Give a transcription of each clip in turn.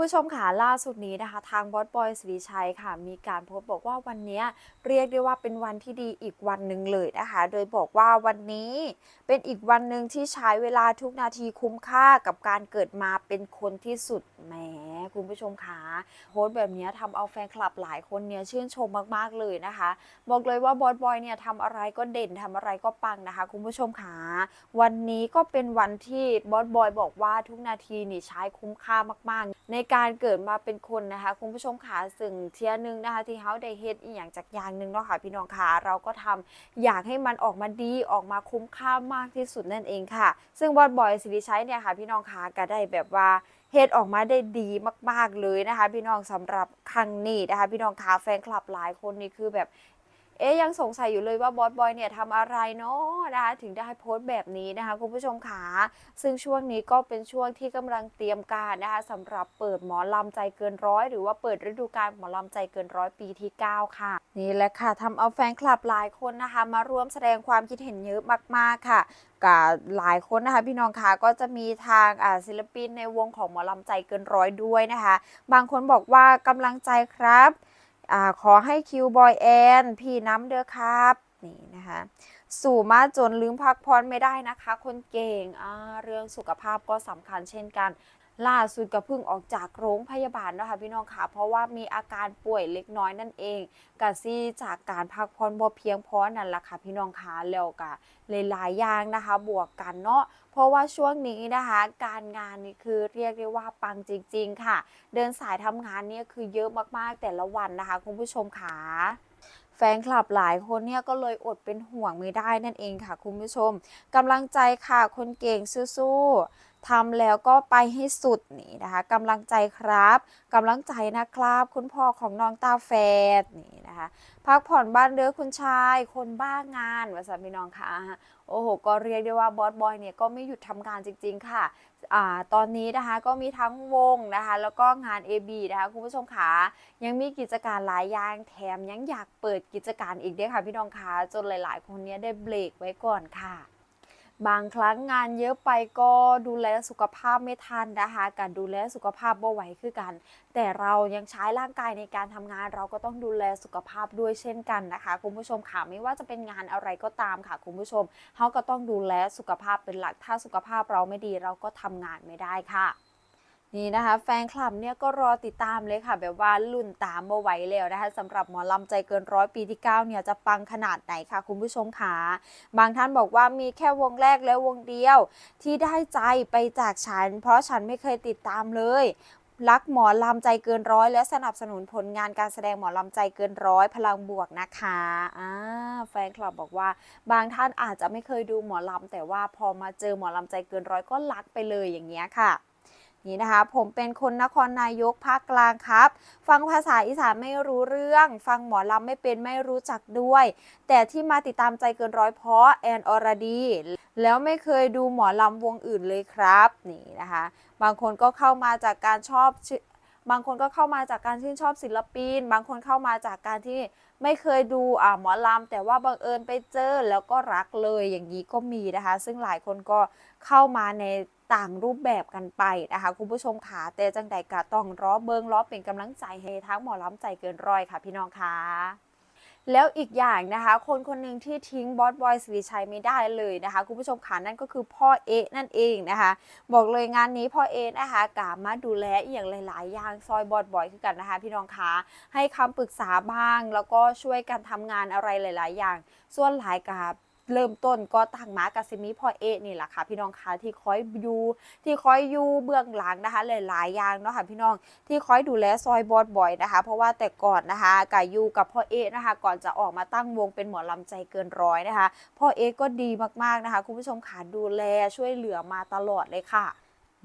คุณผู้ชมค่ะล่าสุดนี้นะคะ ทางบอสบอยสิริชัยค่ะ มีการโพสต์บอกว่าวันนี้เรียกได้ว่าเป็นวันที่ดีอีกวันหนึ่งเลยนะคะ โดยบอกว่าวันนี้เป็นอีกวันหนึ่งที่ใช้เวลาทุกนาทีคุ้มค่ากับการเกิดมาเป็นคนที่สุดแหม คุณผู้ชมคะโพสต์แบบนี้ทำเอาแฟนคลับหลายคนเนี่ยชื่นชมมากๆเลยนะคะ บอกเลยว่าบอสบอยเนี่ยทำอะไรก็เด่นทำอะไรก็ปังนะคะ คุณผู้ชมคะวันนี้ก็เป็นวันที่บอสบอยบอกว่าทุกนาทีนี่ใช้คุ้มค่ามากๆ ในการเกิดมาเป็นคนนะคะ คุณผู้ชมคะซึ่งเทียนึงนะคะ ที่เขาได้เฮ็ดอีกอย่างจากอย่างหนึ่งเนาะค่ะพี่น้องคะเราก็ทำอยากให้มันออกมาดีออกมาคุ้มค่ามากที่สุดนั่นเองค่ะ ซึ่งบอสบอยสิริชัยเนี่ยค่ะพี่น้องคะก็ได้แบบว่า เฮ็ดออกมาได้ดีมาก ๆเลยนะคะ พี่น้องสำหรับครั้งนี้นะคะ พี่น้องคะแฟนคลับหลายคนนี่คือแบบเอ๊ยยังสงสัยอยู่เลยว่าบอสบอยเนี่ยทำอะไรเนาะนะคะถึงได้โพสต์แบบนี้นะคะคุณผู้ชมขาซึ่งช่วงนี้ก็เป็นช่วงที่กำลังเตรียมการนะคะสำหรับเปิดหมอลำใจเกินร้อยหรือว่าเปิดฤดูกาลหมอลำใจเกินร้อยปีที่ 9 ค่ะ นี่แหละค่ะทำเอาแฟนคลับหลายคนนะคะ มาร่วมแสดงความคิดเห็นเยอะมากๆค่ะ กับหลายคนนะคะพี่น้องคะก็จะมีทางศิลปินในวงของหมอลำใจเกินร้อยด้วยนะคะ บางคนบอกว่ากำลังใจครับอขอให้คิวบอยแอนพี่น้ำเด้อครับนี่นะคะ สู่มาจนลืมพักผ่อนไม่ได้นะคะ คนเก่งเรื่องสุขภาพก็สำคัญเช่นกัน ล่าสุดก็เพิ่งออกจากโรงพยาบาลนะคะพี่น้องค่ะ เพราะว่ามีอาการป่วยเล็กน้อยนั่นเองกะซี่จากการพักผ่อนบ่เพียงพอนั่นแหละค่ะพี่น้องค่ะแล้วก็หลายๆอย่างนะคะ บวกกันเนาะเพราะว่าช่วงนี้นะคะ การงานนี่คือเรียกได้ว่าปังจริง ๆ ค่ะ เดินสายทำงานเนี่ยคือเยอะมากๆแต่ละวันนะคะคุณผู้ชมค่ะ แฟนคลับหลายคนเนี่ยก็เลยอดเป็นห่วงไม่ได้นั่นเองค่ะคุณผู้ชมกำลังใจค่ะคนเก่งสู้ๆทำแล้วก็ไปให้สุดนี่นะคะกำลังใจครับกำลังใจนะครับ คุณพ่อของน้องตาแฟดนี่ นะคะ พักผ่อนบ้านเด้อคุณชาย คนบ้างานวาสาพี่น้องค่ะโอ้โห ก็เรียกได้ว่าบอสบอยเนี่ยก็ไม่หยุดทำงานจริง ๆ ค่ะอตอนนี้นะคะก็มีทั้งวงนะคะแล้วก็งาน AB นะคะคุณผู้ชมขายังมีกิจการหลายอย่างแถมยังอยากเปิดกิจการอีกด้วยค่ะพี่น้องค่ะจนหลาย ๆ คนเนี้ยได้เบรกไว้ก่อนค่ะ บางครั้งงานเยอะไปก็ดูแลสุขภาพไม่ทันนะคะการดูแลสุขภาพบ่ไหวคือกัน แต่เรายังใช้ร่างกายในการทำงาน เราก็ต้องดูแลสุขภาพด้วยเช่นกันนะคะคุณผู้ชมค่ะไม่ว่าจะเป็นงานอะไรก็ตามค่ะคุณผู้ชมเขาก็ต้องดูแลสุขภาพเป็นหลักถ้าสุขภาพเราไม่ดีเราก็ทำงานไม่ได้ค่ะ นี่นะคะแฟนคลับเนี่ยก็รอติดตามเลยค่ะ แบบว่าลุ่นตามมาไหวแล้วนะคะสำหรับหมอลำใจเกินร้อยปีที่ 9 เนี่ยจะปังขนาดไหนค่ะ คุณผู้ชมค่ะบางท่านบอกว่ามีแค่วงแรกและวงเดียว ที่ได้ใจไปจากฉัน เพราะฉันไม่เคยติดตามเลยรักหมอลำใจเกินร้อย และสนับสนุนผลงานการแสดงหมอลำใจเกินร้อยพลังบวกนะคะอ่าแฟนคลับบอกว่า บางท่านอาจจะไม่เคยดูหมอลำแต่ว่าพอมาเจอหมอลำใจเกินร้อยก็รักไปเลยอย่างเงี้ยค่ะ นี่นะคะ ผมเป็นคนนครนายกภาคกลางครับ ฟังภาษาอีสานไม่รู้เรื่อง ฟังหมอลำไม่เป็นไม่รู้จักด้วย แต่ที่มาติดตามใจเกินร้อยเพราะแอนอรดี แล้วไม่เคยดูหมอลำวงอื่นเลยครับ นี่นะคะ บางคนก็เข้ามาจากการชอบ บางคนก็เข้ามาจากการชื่นชอบศิลปิน บางคนเข้ามาจากการที่ไม่เคยดูอ่าหมอลำแต่ว่าบังเอิญไปเจอแล้วก็รักเลยอย่างนี้ก็มีนะคะ ซึ่งหลายคนก็เข้ามาในต่างรูปแบบกันไปนะคะคุณผู้ชมขาแต่จังใดกะต้องรอเบิงรอเป็นกำลังใจให้ทั้งหมอลำใจเกินร้อยค่ะพี่น้องคะ แล้วอีกอย่างนะคะ คนคนหนึ่งที่ทิ้งบอสบอยสิริชัยไม่ได้เลยนะคะคุณผู้ชมขานั่นก็คือพ่อเอนั่นเองนะคะ บอกเลยงานนี้พ่อเอนะคะกามาดูแลอย่างหลาย ๆ อย่างซอยบอสบอยคือกันนะคะ พี่น้องคะให้คำปรึกษาบ้าง แล้วก็ช่วยกันทำงานอะไรหลาย ๆ อย่าง ส่วนหลายกา เริ่มต้นก็ตั้งมากาซิมิพ่อเอะนี่แหละค่ะพี่น้องคะที่คอยอยู่ที่คอยอยู่เบื้องหลังนะคะหลายๆอย่างเนาะค่ะพี่น้องที่คอยดูแลซอยบอดบ่อยนะคะ เพราะว่าแต่ก่อนนะคะกายูกับพ่อเอะนะคะ ก่อนจะออกมาตั้งวงเป็นหมอลำใจเกินร้อยนะคะ พ่อเอะก็ดีมากๆนะคะ คุณผู้ชมค่ะดูแลช่วยเหลือมาตลอดเลยค่ะ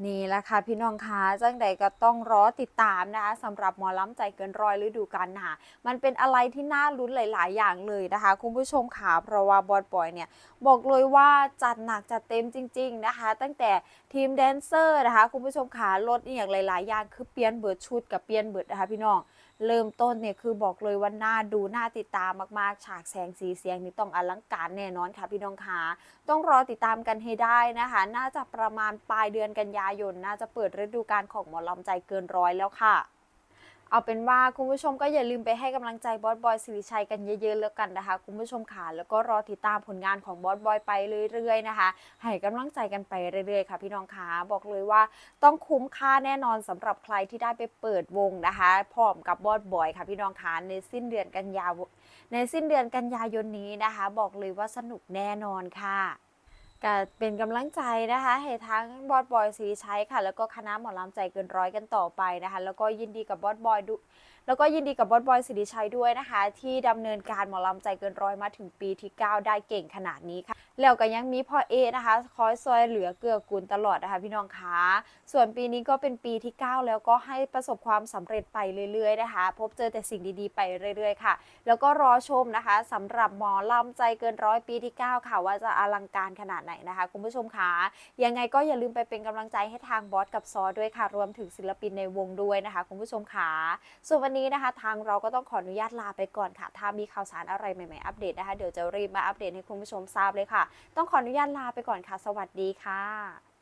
นี่แหละค่ะพี่น้องคะจังใดก็ต้องรอติดตามนะคะสำหรับหมอล้ำใจเกินร้อยฤดูกาลหนามันเป็นอะไรที่น่าลุ้นหลาย ๆ อย่างเลยนะคะ คุณผู้ชมค่ะเพราะว่าบอสบอยเนี่ย บอกเลยว่าจัดหนักจัดเต็มจริง ๆ นะคะ ตั้งแต่ทีมแดนเซอร์นะคะ คุณผู้ชมค่ะลดอย่างหลาย ๆ อย่างคือเปลี่ยนเบิร์ดชุดกับเปลี่ยนเบิร์ดนะคะพี่น้องเริ่มต้นเนี่ยคือบอกเลยว่าน่าดูน่าติดตามมากๆ ฉากแสงสีเสียงนี่ต้องอลังการแน่นอนค่ะพี่น้องคะต้องรอติดตามกันให้ได้นะคะ น่าจะประมาณปลายเดือนกันยาายน น่าจะเปิดฤดูกาลของหมอลำใจเกินร้อยแล้วค่ะ เอาเป็นว่าคุณผู้ชมก็อย่าลืมไปให้กำลังใจบอสบอยสิริชัยกันเยอะๆแล้วกันนะคะ คุณผู้ชมค่ะแล้วก็รอติดตามผลงานของบอสบอยไปเรื่อยๆนะคะให้กำลังใจกันไปเรื่อยๆค่ะพี่น้องคะบอกเลยว่าต้องคุ้มค่าแน่นอนสำหรับใครที่ได้ไปเปิดวงนะคะพร้อมกับบอสบอยค่ะพี่น้องคะในสิ้นเดือนกันยาในสิ้นเดือนกันยายนนี้นะคะ บอกเลยว่าสนุกแน่นอนค่ะ ก็เป็นกำลังใจนะคะให้ทั้งบอสบอยสีชัยค่ะ แล้วก็คณะหมอลำใจเกินร้อยกันต่อไปนะคะ แล้วก็ยินดีกับบอสบอยดู แล้วก็ยินดีกับบอสบอยสิริชัยด้วยนะคะ ที่ดำเนินการหมอลำใจเกินร้อยมาถึงปีที่ 9 ได้เก่งขนาดนี้ค่ะแล้วก็ยังมีพ่อเอนะคะ คอยซอยเหลือเกื้อกูลตลอดนะคะพี่น้องคะส่วนปีนี้ก็เป็นปีที่ 9 แล้วก็ให้ประสบความสำเร็จไปเรื่อยๆนะคะ พบเจอแต่สิ่งดีๆไปเรื่อยๆค่ะ แล้วก็รอชมนะคะสำหรับหมอลำใจเกินร้อยปีที่ 9 ค่ะ ว่าจะอลังการขนาดไหนนะคะ คุณผู้ชมคะยังไงก็อย่าลืมไปเป็นกำลังใจให้ทางบอสกับซอด้วยค่ะ รวมถึงศิลปินในวงด้วยนะคะ คุณผู้ชมคะส่วนวันนี้นะคะ ทางเราก็ต้องขออนุญาตลาไปก่อนค่ะ ถ้ามีข่าวสารอะไรใหม่ๆอัปเดตนะคะ เดี๋ยวจะรีบมาอัปเดตให้คุณผู้ชมทราบเลยค่ะ ต้องขออนุญาตลาไปก่อนค่ะ สวัสดีค่ะ